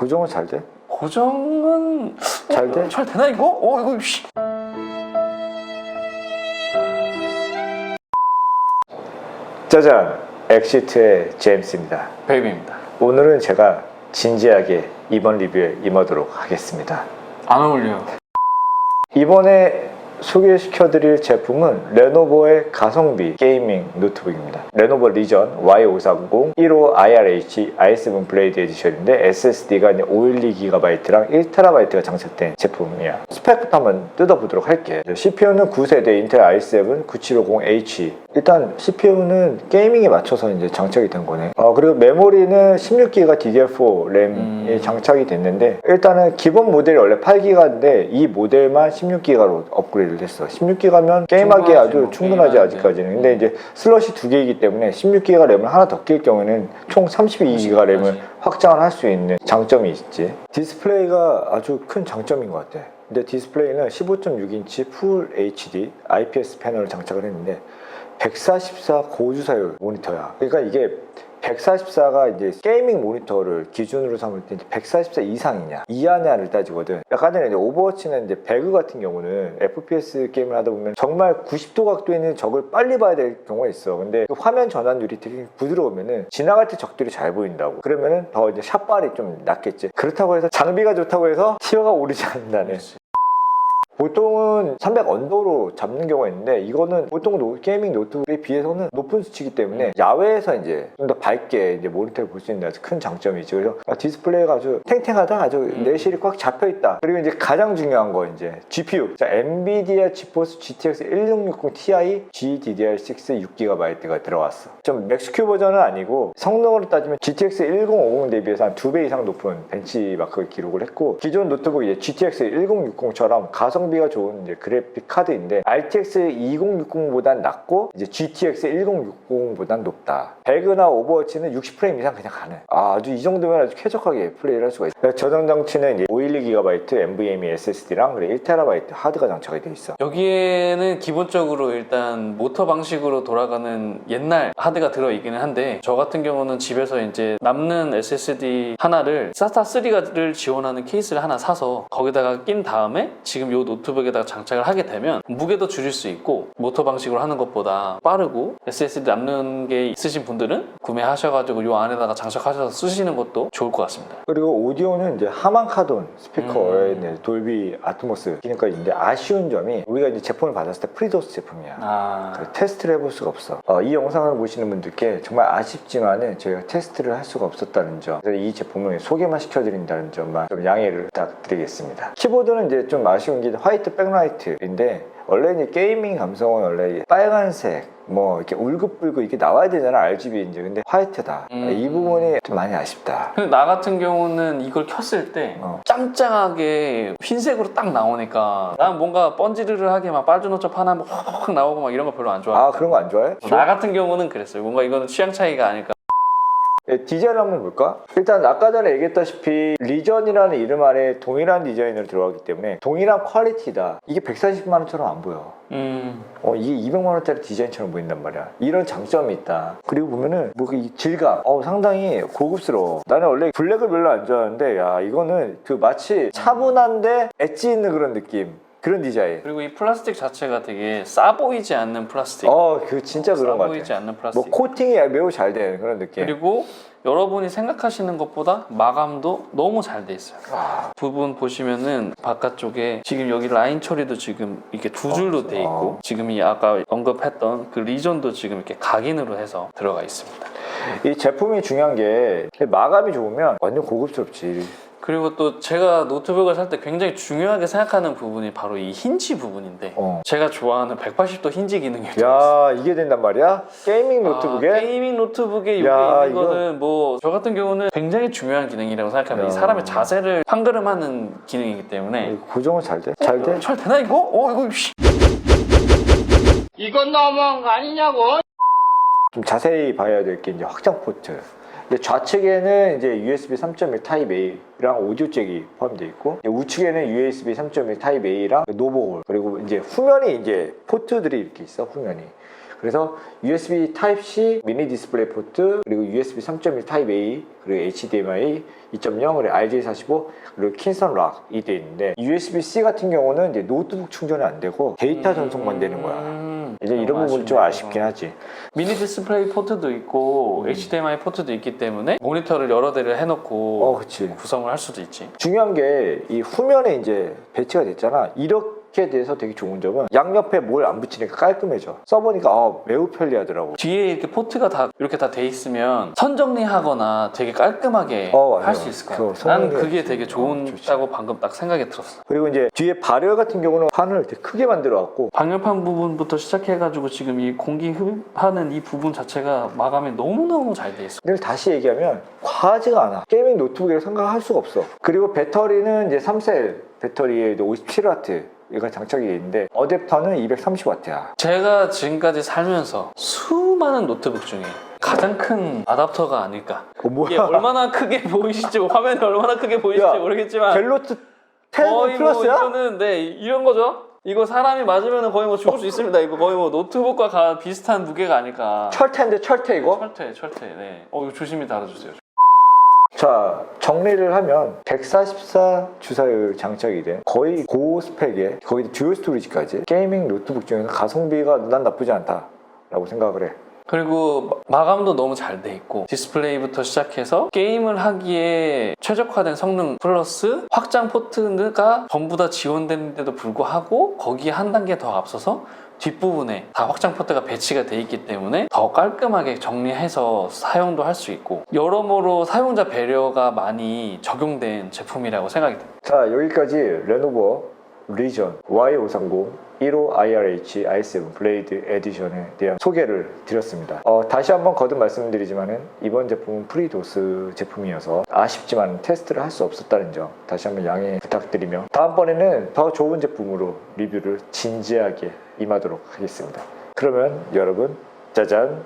고정은 잘 돼? 고정은 잘 돼? 잘 되나 이거? 어 이거 씨. 짜잔! 엑시트의 제임스입니다. 베이비입니다. 오늘은 제가 진지하게 이번 리뷰에 임하도록 하겠습니다. 안 어울려요. 이번에 소개시켜 드릴 제품은 레노버의 가성비 게이밍 노트북입니다. 레노버 리전 Y530 15 IRH i7 블레이드 에디션인데 SSD가 512GB랑 1TB가 장착된 제품이야. 스펙부터 한번 뜯어보도록 할게. CPU는 9세대 인텔 i7 9750H. 일단 CPU는 게이밍에 맞춰서 이제 장착이 된 거네. 어, 그리고 메모리는 16GB DDR4 램이 음. 장착이 됐는데 일단은 기본 모델이 원래 8기가인데 이 모델만 16기가로 업그레이드 를 했어. 16기가면 게임하기 충분하지, 아주 뭐, 충분하지 게임하는데. 아직까지는. 근데 이제 슬롯이 두 개이기 때문에 16기가 램을 하나 더 낄 경우에는 총 32기가 램을 확장을 할 수 있는 장점이 있지. 디스플레이가 아주 큰 장점인 것 같아. 근데 디스플레이는 15.6인치 풀 HD IPS 패널을 장착을 했는데 144 고주사율 모니터야. 그러니까 이게 144가 이제 게이밍 모니터를 기준으로 삼을 때 144 이상이냐 이하냐를 따지거든. 아까 전에 이제 오버워치는 이제 배그 같은 경우는 FPS 게임을 하다 보면 정말 90도 각도에 있는 적을 빨리 봐야 될 경우가 있어. 근데 그 화면 전환율이 되게 부드러우면은 지나갈 때 적들이 잘 보인다고. 그러면은 더 이제 샷발이 좀 낫겠지. 그렇다고 해서 장비가 좋다고 해서 티어가 오르지 않는다는. 보통은 300 언더로 잡는 경우가 있는데 이거는 보통 노- 게이밍 노트북에 비해서는 높은 수치이기 때문에 야외에서 이제 좀 더 밝게 이제 모니터를 볼 수 있는 아주 큰 장점이죠. 그래서 아, 디스플레이가 아주 탱탱하다, 아주 내실이 꽉 잡혀 있다. 그리고 이제 가장 중요한 거 이제 GPU. 자, 엔비디아 지포스 GTX 1660 Ti GDDR6 6GB가 들어왔어. 좀 맥스큐 버전은 아니고 성능으로 따지면 GTX 1050 대비해서 한 두 배 이상 높은 벤치마크 기록을 했고 기존 노트북 이제 GTX 1060처럼 가성비가 좋은 이제 그래픽 카드인데 RTX 2060보단 낮고 이제 GTX 1060보단 높다. 배그나 오버워치는 60프레임 이상 그냥 가능. 아, 아주 이 정도면 아주 쾌적하게 플레이를 할 수가 있어. 저장 장치는 이제 512GB NVMe SSD랑 그리고 1TB 하드가 장착이 돼 있어. 여기에는 기본적으로 일단 모터 방식으로 돌아가는 옛날 하드가 들어 있기는 한데 저 같은 경우는 집에서 이제 남는 SSD 하나를 SATA 3를 지원하는 케이스를 하나 사서 거기다가 낀 다음에 지금 이 노트북에다가 장 착을 하게 되면 무게도 줄일 수 있고 모터 방식으로 하는 것보다 빠르고 SSD 남는 게 있으신 분들은 구매하셔가지고 이 안에다가 장착하셔서 쓰시는 것도 좋을 것 같습니다. 그리고 오디오는 이제 하만 카돈 스피커에 음. 돌비 아트모스 기능까지 있는데 아쉬운 점이 우리가 이제 제품을 받았을 때 프리도스 제품이야. 아, 그 테스트를 해볼 수가 없어. 어, 이 영상을 보시는 분들께 정말 아쉽지만은 저희가 테스트를 할 수가 없었다는 점. 그래서 이 제품을 소개만 시켜드린다는 점만 좀 양해를 부탁드리겠습니다. 키보드는 이제 좀 아쉬운 게 화이트 백라 이트인데 원래 이제 게이밍 감성은 원래 빨간색 뭐 이렇게 울긋불긋 이렇게 나와야 되잖아 RGB 이제 근데 화이트다. 음. 이 부분이 좀 많이 아쉽다. 근데 나 같은 경우는 이걸 켰을 때 어. 짱짱하게 흰색으로 딱 나오니까 난 뭔가 번지르르하게 막 빨주노초 하나 확 나오고 막 이런 거 별로 안 좋아. 아 그런 거 안 좋아해? 나 같은 경우는 그랬어요. 뭔가 이거는 취향 차이가 아닐까. 예, 디자인 한번 볼까? 일단 아까 전에 얘기했다시피 리전이라는 이름 아래 동일한 디자인으로 들어가기 때문에 동일한 퀄리티다. 이게 140만 원처럼 안 보여. 음, 어, 이게 200만 원짜리 디자인처럼 보인단 말이야. 이런 장점이 있다. 그리고 보면은 뭐 이 질감, 어, 상당히 고급스러워. 나는 원래 블랙을 별로 안 좋아하는데 야 이거는 그 마치 차분한데 엣지 있는 그런 느낌. 그런 디자인. 그리고 이 플라스틱 자체가 되게 싸 보이지 않는 플라스틱. 어, 그 진짜 그런 싸것 보이지 같아. 않는 뭐 플라스틱. 코팅이 매우 잘된 그런 느낌. 그리고 여러분이 생각하시는 것보다 마감도 너무 잘 돼 있어요. 아, 부분 보시면은 바깥쪽에 지금 여기 라인 처리도 지금 이렇게 두 줄로 돼 있고 어. 지금 이 아까 언급했던 그 리전도 지금 이렇게 각인으로 해서 들어가 있습니다. 이 제품이 중요한 게 마감이 좋으면 완전 고급스럽지. 그리고 또 제가 노트북을 살 때 굉장히 중요하게 생각하는 부분이 바로 이 힌지 부분인데 어. 제가 좋아하는 180도 힌지 기능이 들어있어요. 야 이게 된단 말이야? 게이밍 노트북에? 아, 게이밍 노트북에 이게 야, 있는 거는 뭐저 같은 경우는 굉장히 중요한 기능이라고 생각합니다. 야. 이 사람의 자세를 판가름하는 기능이기 때문에 이거 고정은 잘 돼? 잘 돼? 잘 되나 이거? 어 이거 씨. 이건 너무한 거 아니냐고. 좀 자세히 봐야 될 게 이제 확장 포트. 근데 좌측에는 이제 USB 3.1 타입 A랑 오디오 잭이 포함되어 있고 우측에는 USB 3.1 타입 A랑 노브홀 그리고 이제 후면이 이제 포트들이 이렇게 있어 후면이. 그래서 USB Type-C 미니 디스플레이 포트 그리고 USB 3.1 Type-A 그리고 HDMI 2.0 그리고 RJ45 그리고 킨선 락이 돼 있는데 USB-C 같은 경우는 이제 노트북 충전이 안 되고 데이터 전송만 되는 거야. 음, 이제 이런 너무 부분 좀. 아쉽긴 하지. 미니 디스플레이 포트도 있고 음. HDMI 포트도 있기 때문에 모니터를 여러 대를 해놓고 어, 그치. 구성을 할 수도 있지. 중요한 게 이 후면에 이제 배치가 됐잖아. 이렇게 돼서 되게 좋은 점은 양옆에 뭘 안 붙이니까 깔끔해져. 써보니까 아, 매우 편리하더라고. 뒤에 이렇게 포트가 다 이렇게 다 돼 있으면 선 정리하거나 되게 깔끔하게 어, 맞아요. 할 수 있을 것 그거 같아. 난 그게. 되게 어, 좋다고 방금 딱 생각이 들었어. 그리고 이제 뒤에 발열 같은 경우는 판을 되게 크게 만들어 갖고 방열판 부분부터 시작해가지고 지금 이 공기 흡입하는 이 부분 자체가 마감이 너무너무 잘 돼 있어. 근데 다시 얘기하면 과하지가 않아. 게이밍 노트북이라 생각할 수가 없어. 그리고 배터리는 이제 3셀 배터리에 57W 이가 장착이 돼 있는데 어댑터는 230W야. 제가 지금까지 살면서 수많은 노트북 중에 가장 큰 아답터가 아닐까. 어, 뭐야? 이게 얼마나 크게 보이실지 화면이 얼마나 크게 보이실지 야, 모르겠지만 갤로트 10 거의 뭐 플러스야? 이거는 네 이런 거죠. 이거 사람이 맞으면 거의 뭐 죽을 수 있습니다. 이거 거의 뭐 노트북과 가 비슷한 무게가 아닐까. 철퇴인데 철퇴 이거? 철퇴 철퇴. 네. 어 이거 조심히 달아주세요. 자 정리를 하면 144 주사율 장착이 된 거의 고스펙의 거의 듀얼 스토리지까지 게이밍 노트북 중에서 가성비가 난 나쁘지 않다 라고 생각을 해 그리고 마- 마감도 너무 잘 돼 있고 디스플레이부터 시작해서 게임을 하기에 최적화된 성능 플러스 확장 포트가 전부 다 지원되는데도 불구하고 거기에 한 단계 더 앞서서 뒷부분에 다 확장 포트가 배치가 돼 있기 때문에 더 깔끔하게 정리해서 사용도 할 수 있고 여러모로 사용자 배려가 많이 적용된 제품이라고 생각이 듭니다. 자 여기까지 레노버 리전 Y530 15 IRH i7 블레이드 에디션에 대한 소개를 드렸습니다. 어, 다시 한번 거듭 말씀드리지만은 이번 제품은 프리도스 제품이어서 아쉽지만 테스트를 할 수 없었다는 점 다시 한번 양해 부탁드리며 다음번에는 더 좋은 제품으로 리뷰를 진지하게 임하도록 하겠습니다. 그러면 여러분 짜잔